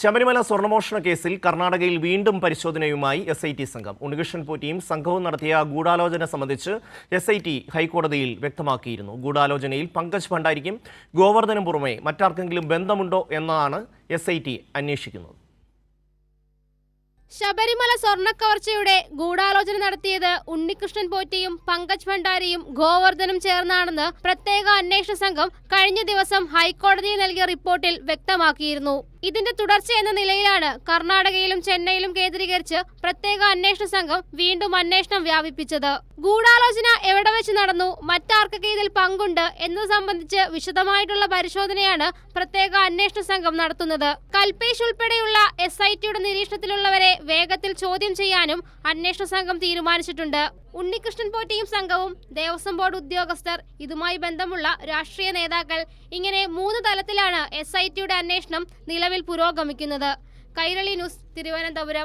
ശബരിമല സ്വർണമോഷണ കേസിൽ കർണാടകയിൽ വീണ്ടും പരിശോധനയുമായി എസ് ഐ ടി സംഘം. ഉണ്ണികൃഷ്ണൻ പോറ്റിയും സംഘവും നടത്തിയ ഗൂഢാലോചന സംബന്ധിച്ച് എസ് ഐ ടി ഹൈക്കോടതിയിൽ വ്യക്തമാക്കിയിരുന്നു. ഗൂഢാലോചനയിൽ പങ്കജ് ഭണ്ഡാരിക്കും ഗോവർദ്ധനും പുറമെ മറ്റാർക്കെങ്കിലും ബന്ധമുണ്ടോ എന്നാണ് എസ് ഐ ടി അന്വേഷിക്കുന്നത്. ശബരിമല സ്വർണക്കവർച്ചയുടെ ഗൂഢാലോചന നടത്തിയത് ഉണ്ണികൃഷ്ണൻ പോറ്റിയും പങ്കജ് ഭണ്ഡാരിയും ഗോവർദ്ധനും ചേർന്നാണെന്ന് പ്രത്യേക അന്വേഷണ സംഘം കഴിഞ്ഞ ദിവസം ഹൈക്കോടതിയിൽ നൽകിയ റിപ്പോർട്ടിൽ വ്യക്തമാക്കിയിരുന്നു. ഇതിന്റെ തുടർച്ച എന്ന നിലയിലാണ് കർണാടകയിലും ചെന്നൈയിലും കേന്ദ്രീകരിച്ച് പ്രത്യേക അന്വേഷണ സംഘം വീണ്ടും അന്വേഷണം വ്യാപിപ്പിച്ചത്. ഗൂഢാലോചന എവിടെ വെച്ച് നടന്നു മറ്റാർക്കൊക്കെ ഇതിൽ പങ്കുണ്ട് എന്നത് സംബന്ധിച്ച് വിശദമായിട്ടുള്ള പരിശോധനയാണ് പ്രത്യേക അന്വേഷണ സംഘം നടത്തുന്നത്. കൽപേഷ് ഉൾപ്പെടെയുള്ള എസ് ഐ ടിയുടെ നിരീക്ഷണത്തിലുള്ളവരെ വേഗത്തിൽ ചോദ്യം ചെയ്യാനും അന്വേഷണ സംഘം തീരുമാനിച്ചിട്ടുണ്ട്. ഉണ്ണികൃഷ്ണൻ പോറ്റിയും സംഘവും ദേവസ്വം ബോർഡ് ഉദ്യോഗസ്ഥർ ഇതുമായി ബന്ധമുള്ള രാഷ്ട്രീയ നേതാക്കൾ ഇങ്ങനെ മൂന്ന് തലത്തിലാണ് എസ് ഐ ടിയുടെ അന്വേഷണം നിലവിൽ പുരോഗമിക്കുന്നത്. കൈരളി ന്യൂസ് തിരുവനന്തപുരം.